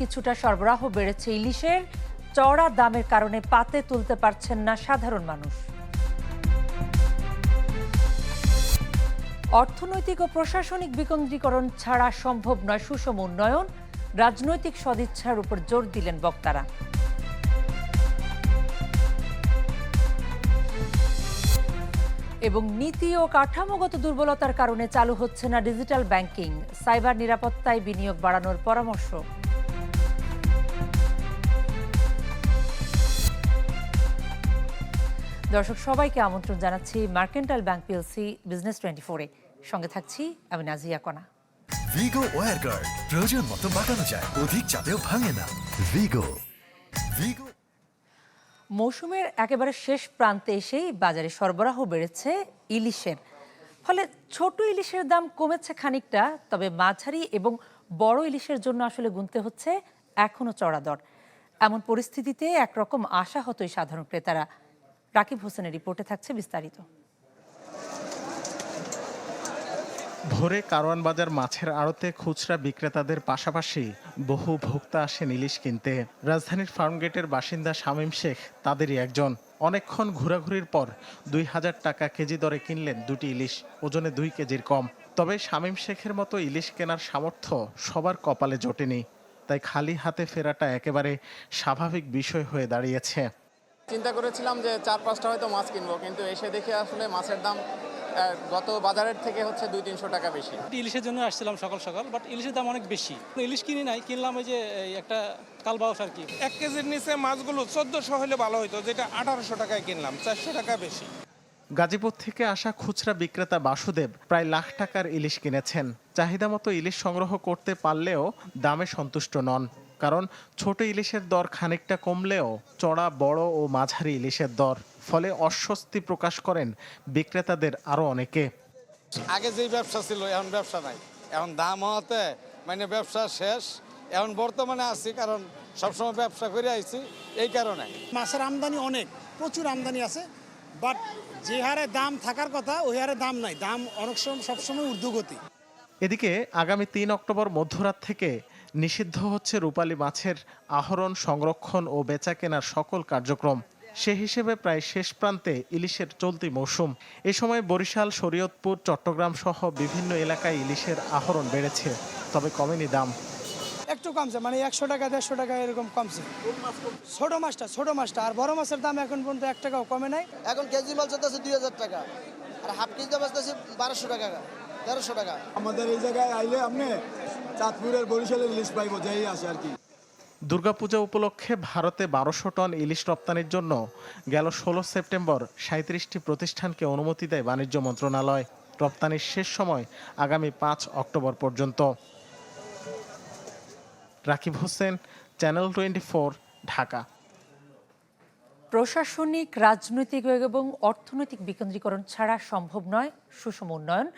কিছুটা সরবরাহ বেড়েছে ইলিশের। চড়া দামের কারণে পাতে তুলতে পারছেন না সাধারণ মানুষ। অর্থনৈতিক ও প্রশাসনিক বিকেন্দ্রীকরণ ছাড়া সম্ভব নয় সুষম উন্নয়ন। রাজনৈতিক সদিচ্ছার উপর জোর দিলেন বক্তারা। এবং নীতি ও কাঠামোগত দুর্বলতার কারণে চালু হচ্ছে না ডিজিটাল ব্যাংকিং। সাইবার নিরাপত্তায় বিনিয়োগ বাড়ানোর পরামর্শ। দর্শক সবাইকে আমন্ত্রণ জানাচ্ছি mercantile bank PLC business twenty ফোরে সঙ্গে থাকছি আমি নাজিয়া কণা। ভিগো ওয়ার গার্ড প্রয়োজন মতো বাঁকানো যায় অধিক চাপেও ভাঙে না। ভিগো ভিগো মৌসুমের একেবারে শেষ প্রান্তে এসেই বাজারে সরবরাহ বেড়েছে ইলিশের। ফলে ছোট ইলিশের দাম কমেছে খানিকটা তবে মাঝারি এবং বড় ইলিশের জন্য আসলে গুনতে হচ্ছে এখনও চড়া দর। এমন পরিস্থিতিতে একরকম আশাহতই সাধারণ ক্রেতারা। রাকিব হোসেনের রিপোর্টে থাকছে বিস্তারিত। ভোরে কারওয়ান বাজার মাছের আড়তে খুচরা বিক্রেতাদের পাশাপাশি বহু ভোক্তা আসেন ইলিশ কিনতে। রাজধানীর ফার্মগেটের বাসিন্দা শামীম শেখ তাদেরই একজন। অনেকক্ষণ ঘোরাঘুরির পর দুই হাজার টাকা কেজি দরে কিনলেন দুটি ইলিশ, ওজনে দুই কেজির কম। তবে শামীম শেখের মতো ইলিশ কেনার সামর্থ্য সবার কপালে জোটেনি, তাই খালি হাতে ফেরাটা একেবারে স্বাভাবিক বিষয় হয়ে দাঁড়িয়েছে। চিন্তা করেছিলাম যে চার পাঁচটা হয়তো মাছ কিনবো কিন্তু এসে দেখে আসলে মাছের দাম গত বাজারের থেকে হচ্ছে দুই তিনশো টাকা বেশি। ইলিশের জন্য আসছিলাম সকাল সকাল বাট ইলিশের দাম অনেক বেশি। ইলিশ কিনি নাই কিনলাম ওই যে এই একটা কালবাউস আর কি। এক কেজির নিচে মাছগুলো চোদ্দোশো হলে ভালো হতো যেটা আঠারোশো টাকায় কিনলাম চারশো টাকা বেশি। গাজীপুর থেকে আসা খুচরা বিক্রেতা বাসুদেব প্রায় লাখ টাকার ইলিশ কিনেছেন। চাহিদা মতো ইলিশ সংগ্রহ করতে পারলেও দামে সন্তুষ্ট নন। কারণ ছোট ইলিশের দর খানিকটা কমলেও চড়া বড় ও মাঝারি ইলিশের দর ফলে অস্বস্তি প্রকাশ করেন বিক্রেতাদের আরও অনেকে। আগে যেই ব্যবসা ছিল এখন ব্যবসা নাই। এখন দাম হওয়াতে মানে ব্যবসা শেষ। এখন বর্তমানে আছি কারণ সবসময় ব্যবসা করে আইছি এই কারণে। মাছের আমদানি অনেক প্রচুর আমদানি আছে বাট যে হারে দাম থাকার কথা ওই হারে দাম নাই। দাম অনেক সময় সবসময় ঊর্ধ্বগতি। এদিকে আগামী তিন অক্টোবর মধ্যরাত থেকে নিষিদ্ধ হচ্ছে রূপালী মাছের আহরণ সংরক্ষণ ও বেচা কেনার সকল কার্যক্রম। সে হিসেবে প্রায় শেষ প্রান্তে ইলিশের চলতি মৌসুম। এ সময় বরিশাল শরীয়তপুর চট্টগ্রাম সহ বিভিন্ন এলাকায় ইলিশের আহরণ বেড়েছে। তবে কমেনি দাম। একটু কমছে মানে একশো টাকা দেড়শো টাকা এরকম কমছে। ছোট মাছটা ছোট মাছটা। আর বড় মাছের দাম এখন পর্যন্ত এক টাকাও কমে নাই। এখন কেজি মাল চলতেছে দুই হাজার টাকা। আর হাফ কেজি দাম আসতেছে বারোশো টাকা। তেরোশো টাকা। আমাদের এই জায়গায় আইলে আপনি চাঁদপুরের বরিশালের লিস্ট পাইবো যেই আসে আর কি। দুর্গাপূজা উপলক্ষে ভারতে বারোশো টন ইলিশ রপ্তানির জন্য গেল ষোলো সেপ্টেম্বর সাঁত্রিশটি প্রতিষ্ঠানকে অনুমতি দেয় বাণিজ্য মন্ত্রণালয়। রপ্তানির শেষ সময় আগামী পাঁচ অক্টোবর পর্যন্ত। Rakib Hossain channel twenty Dhaka. প্রশাসনিক রাজনৈতিক এবং অর্থনৈতিক বিকেন্দ্রীকরণ ছাড়া সম্ভব নয় সুষম উন্নয়ন।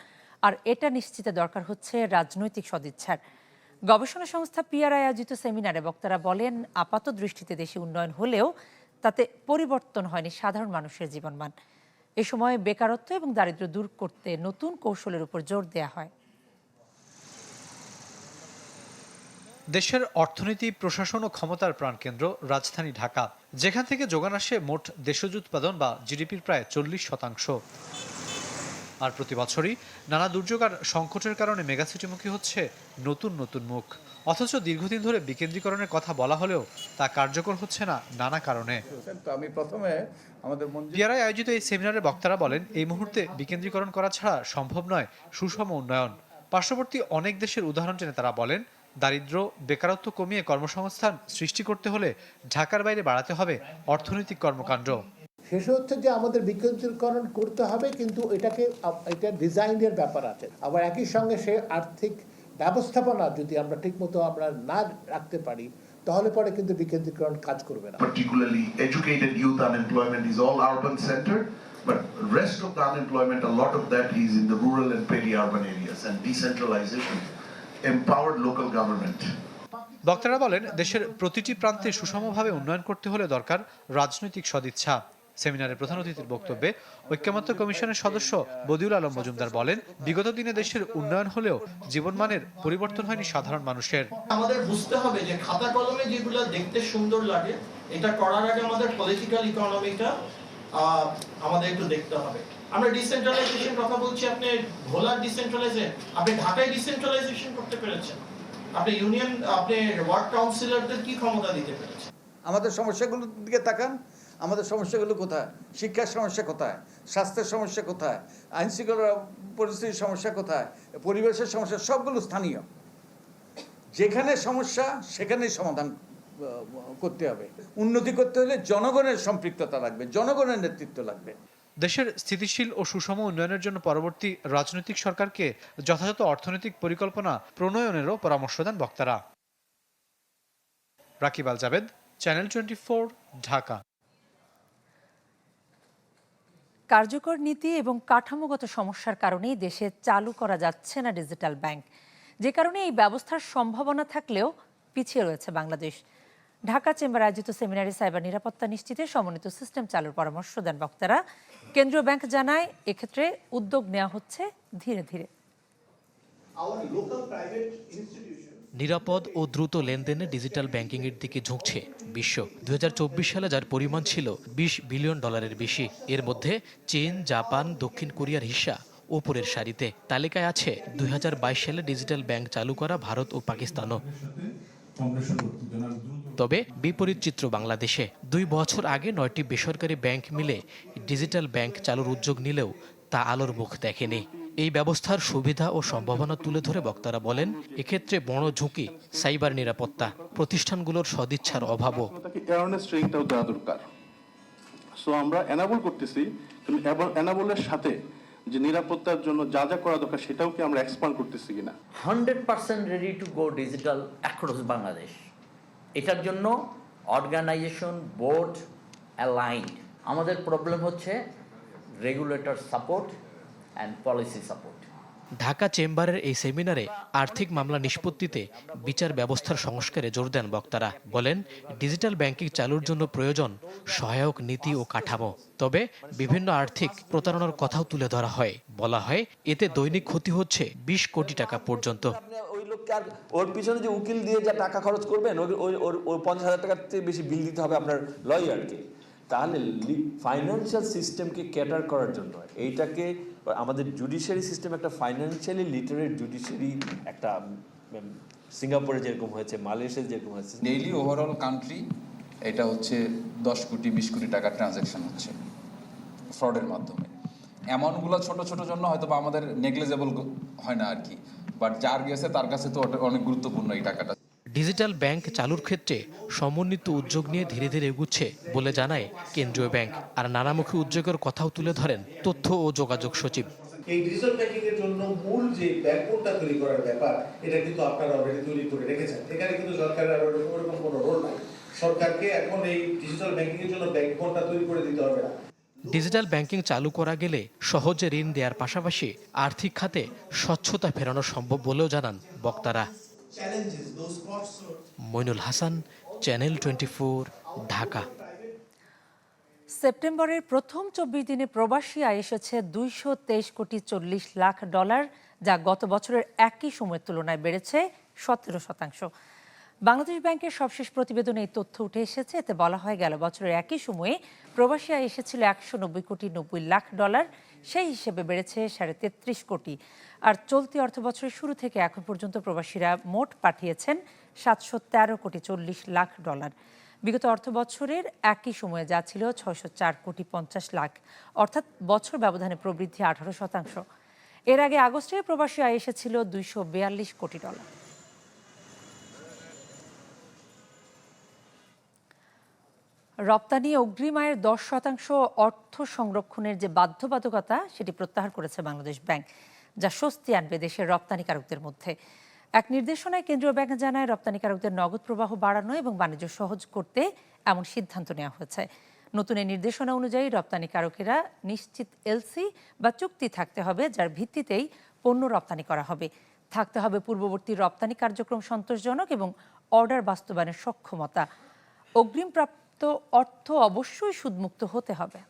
আর এটা নিশ্চিতে দরকার হচ্ছে রাজনৈতিক সদিচ্ছার। গবেষণা সংস্থা পিআরআই আয়োজিত সেমিনারে বক্তারা বলেন, আপাত দৃষ্টিতে দেশে উন্নয়ন হলেও তাতে পরিবর্তন হয়নি সাধারণ মানুষের জীবনমান। এ সময় বেকারত্ব এবং দারিদ্র্য দূর করতে নতুন কৌশলের উপর জোর দেওয়া হয়। দেশের অর্থনীতি, প্রশাসন ও ক্ষমতার প্রাণকেন্দ্র রাজধানী ঢাকা। যেখান থেকে যোগান আসে মোট দেশজ উৎপাদন বা জিডিপির প্রায় চল্লিশ শতাংশ। আর প্রতি বছরই নানা দুর্যোগ আর সংকটের কারণে মেগাসিটিমুখী হচ্ছে নতুন নতুন মুখ। অথচ দীর্ঘদিন ধরে বিকেন্দ্রীকরণের কথা বলা হলেও তা কার্যকর হচ্ছে না নানা কারণে। তো আমি প্রথমে আমাদের পিয়ারায় আয়োজিত এই সেমিনারে বক্তারা বলেন এই মুহূর্তে বিকেন্দ্রীকরণ করা ছাড়া সম্ভব নয় সুষম উন্নয়ন। পার্শ্ববর্তী অনেক দেশের উদাহরণ টেনে তারা বলেন দারিদ্র বেকারত্ব কমিয়ে কর্মসংস্থান সৃষ্টি করতে হলে ঢাকার বাইরে বাড়াতে হবে অর্থনৈতিক কর্মকাণ্ড। শেষ হচ্ছে যে আমাদের বিকেন্দ্রীকরণ করতে হবে কিন্তু এটাকে এটা ডিজাইনের ব্যাপার আছে। আবার একই সঙ্গে সে আর্থিক ব্যবস্থাপনা যদি আমরা ঠিকমতো আমরা না রাখতে পারি তাহলে পরে কিন্তু বিকেন্দ্রীকরণ কাজ করবে না। Particularly educated youth unemployment is all urban centre but rest of the unemployment a lot of that is in the rural and local government বক্তারা বলেন দেশের প্রতিটি প্রান্তে সুষমভাবে উন্নয়ন করতে হলে দরকার রাজনৈতিক সদিচ্ছা। সেমিনারে প্রধান অতিথির বক্তব্যে ঐক্যমত্য কমিশনের সদস্য বদিউল আলম মজুমদার বলেন বিগত দিনে দেশের উন্নয়ন হলেও জীবনমানের পরিবর্তন হয়নি সাধারণ মানুষের। আমাদের বুঝতে হবে যে খাতা কলমে যেগুলো দেখতে সুন্দর লাগে এটা করার আগে আমাদের পলিটিক্যাল ইকোনমিটা আমাদের একটু দেখতে হবে। আমরা ডিসেন্ট্রালাইজেশন কথা বলছি আপনি ভোলার ডিসেন্ট্রালাইজেশন আপনি ঢাকায় ডিসেন্ট্রালাইজেশন করতে পেরেছেন। আপনি ইউনিয়ন আপনি ওয়ার্ড কাউন্সিলরদের কি ক্ষমতা দিতে পেরেছেন? আমাদের সমস্যাগুলোর দিকে তাকান। আমাদের সমস্যাগুলো কোথায়? শিক্ষার সমস্যা কোথায়? স্বাস্থ্যের সমস্যা কোথায়? আইনশৃঙ্খলা পরিস্থিতির সমস্যা কোথায়? পরিবেশের সমস্যা, সবগুলো স্থানীয়। যেখানে সমস্যা, সেখানেই সমাধান করতে হবে। উন্নতি করতে হলে জনগণের সম্পৃক্ততা লাগবে, জনগণের নেতৃত্ব লাগবে। দেশের স্থিতিশীল ও সুষম উন্নয়নের জন্য পরবর্তী রাজনৈতিক সরকারকে যথাযথ অর্থনৈতিক পরিকল্পনা প্রণয়নেরও পরামর্শ দেন বক্তারা। Rakib Al Jabed, channel twenty Dhaka. কার্যকর নীতি এবং কাঠামোগত সমস্যার কারণেই দেশে চালু করা যাচ্ছে না ডিজিটাল ব্যাংক। যে কারণে এই ব্যবস্থার সম্ভাবনা থাকলেও পিছিয়ে রয়েছে বাংলাদেশ। ঢাকা চেম্বার আয়োজিত সেমিনারে সাইবার নিরাপত্তা নিশ্চিতে সমন্বিত সিস্টেম চালুর পরামর্শ দেন বক্তারা। কেন্দ্রীয় ব্যাংক জানায়, এক্ষেত্রে উদ্যোগ নেওয়া হচ্ছে ধীরে ধীরে। নিরাপদ ও দ্রুত লেনদেনে ডিজিটাল ব্যাংকিংয়ের দিকে ঝুঁকছে বিশ্ব। দুই হাজার চব্বিশ সালে যার পরিমাণ ছিল ২০ বিলিয়ন ডলারের বেশি, এর মধ্যে চীন, জাপান, দক্ষিণ কোরিয়ার হিস্সা ওপরের সারিতে। তালিকায় আছে দুই হাজার বাইশ সালে ডিজিটাল ব্যাংক চালু করা ভারত ও পাকিস্তানও। তবে বিপরীত চিত্র বাংলাদেশে। দুই বছর আগে নয়টি বেসরকারি ব্যাংক মিলে ডিজিটাল ব্যাংক চালুর উদ্যোগ নিলেও তা আলোর মুখ দেখেনি। এই ব্যবস্থার সুবিধা ও সম্ভাবনা তুলে ধরে বক্তারা বলেন এক্ষেত্রে বড় ঝুঁকি সাইবার নিরাপত্তা প্রতিষ্ঠানগুলোর সদিচ্ছার অভাবও। দেওয়া দরকার। সো আমরা এনাবল করতেছি কিন্তু এনাবলের সাথে যে নিরাপত্তার জন্য যা যা করা দরকার সেটাও কি আমরা এক্সপান্ড করতেছি কিনা? Hundred percent ready to go digital across Bangladesh এটার জন্য অর্গানাইজেশন বোর্ড অ্যালাইন্ড আমাদের প্রবলেম হচ্ছে রেগুলেটর সাপোর্ট ঢাকা চেম্বারের এই সেমিনারে আর্থিক মামলা নিষ্পত্তিতে বিচার ব্যবস্থার সংস্কারে জোর দেন বক্তারা। বলেন ডিজিটাল ব্যাংকিং চালুর জন্য প্রয়োজন সহায়ক নীতি ও কাঠামো। তবে বিভিন্ন আর্থিক প্রতারণার কথাও তুলে ধরা হয়। বলা হয় এতে দৈনিক ক্ষতি হচ্ছে বিশ কোটি টাকা পর্যন্ত। আর ওর পিছনে যে উকিল দিয়ে যা টাকা খরচ করবেন ওর ওর পঞ্চাশ হাজার টাকার চেয়ে বেশি বিল দিতে হবে আপনার লয়ারকে তাহলে ফাইন্যান্সিয়াল সিস্টেমকে ক্যাটার করার জন্য এইটাকে আমাদের জুডিশিয়ারি সিস্টেম একটা ফাইন্যান্সিয়ালি লিটারেট জুডিশিয়ারি একটা সিঙ্গাপুরে যেরকম হয়েছে মালয়েশিয়া যেরকম হয়েছে। ডেইলি ওভারঅল কান্ট্রি এটা হচ্ছে দশ কোটি, বিশ কোটি টাকার ট্রানজ্যাকশন হচ্ছে ফ্রডের মাধ্যমে। অ্যামাউন্টগুলো ছোট ছোট জন্য হয়তো বা আমাদের নেগলেজেবল হয় না আর কি। বাট যার গেছে তার কাছে তো অনেক গুরুত্বপূর্ণ এই টাকাটা। ডিজিটাল ব্যাংক চালুর ক্ষেত্রে সমন্বিত উদ্যোগ নিয়ে ধীরে ধীরে এগুচ্ছে বলে জানায় কেন্দ্রীয় ব্যাংক। আর নানামুখী উদ্যোগের কথাও তুলে ধরেন তথ্য ও যোগাযোগ সচিব। এই ডিজিটাল ব্যাংকিং এর জন্য মূল যে ব্যাকবোনটা তৈরি করার ব্যাপার এটা কিন্তু আপনারা অলরেডি তৈরি করে রেখেছেন। এখানে কিন্তু সরকারের আর ওরকম ওরকম কোনো রোল নাই। সরকারকে এখন এই ডিজিটাল ব্যাংকিং এর জন্য ব্যাকবোনটা তৈরি করে দিতে হবে না। ডিজিটাল ব্যাংকিং চালু করা গেলে সহজে ঋণ দেওয়ার পাশাপাশি আর্থিক খাতে স্বচ্ছতা ফেরানো সম্ভব বলেও জানান বক্তারা। Moinul Hasan channel twenty Dhaka. সেপ্টেম্বরের প্রথম চব্বিশ দিনে প্রবাসী আয় এসেছে দুইশো তেইশ কোটি চল্লিশ লাখ ডলার যা গত বছরের একই সময়ের তুলনায় বেড়েছে সতেরো শতাংশ। বাংলাদেশ ব্যাংকের সবশেষ প্রতিবেদনে এই তথ্য উঠে এসেছে। এতে বলা হয় গেল বছরের একই সময়ে প্রবাসী আয় এসেছিল একশো নব্বই কোটি নব্বই লাখ ডলার সেই হিসেবে বেড়েছে সাড়ে তেত্রিশ কোটি। আর চলতি অর্থ বছরের শুরু থেকে এখন পর্যন্ত প্রবাসীরা মোট পাঠিয়েছেন সাতশো তেরো কোটি চল্লিশ লাখ ডলার। বিগত অর্থ বছরের একই সময়ে যা ছিল ছয়শো চার কোটি পঞ্চাশ লাখ, অর্থাৎ বছর ব্যবধানে প্রবৃদ্ধি আঠারো শতাংশ। এর আগে আগস্টে প্রবাসী আয় এসেছিল দুইশো বিয়াল্লিশ কোটি ডলার। রপ্তানি অগ্রিম আয়ের দশ শতাংশ অর্থ সংরক্ষণের যে বাধ্যবাধকতা, সেটি প্রত্যাহার করেছে বাংলাদেশ ব্যাংক, যা স্বস্তি আনবে দেশের রপ্তানিকারকদের মধ্যে। এক নির্দেশনায় কেন্দ্রীয় ব্যাংক জানায়, রপ্তানিকারকদের নগদ প্রবাহ বাড়ানো এবং বাণিজ্য সহজ করতে এমন সিদ্ধান্ত নেওয়া হয়েছে। নতুন এই নির্দেশনা অনুযায়ী রপ্তানিকারকেরা নিশ্চিত এলসি বা চুক্তি থাকতে হবে, যার ভিত্তিতেই পণ্য রপ্তানি করা হবে। থাকতে হবে পূর্ববর্তী রপ্তানি কার্যক্রম সন্তোষজনক এবং অর্ডার বাস্তবায়নের সক্ষমতা। অগ্রিম প্রাপ্ত তো অর্থ অবশ্যই সুদমুক্ত হতে হবে।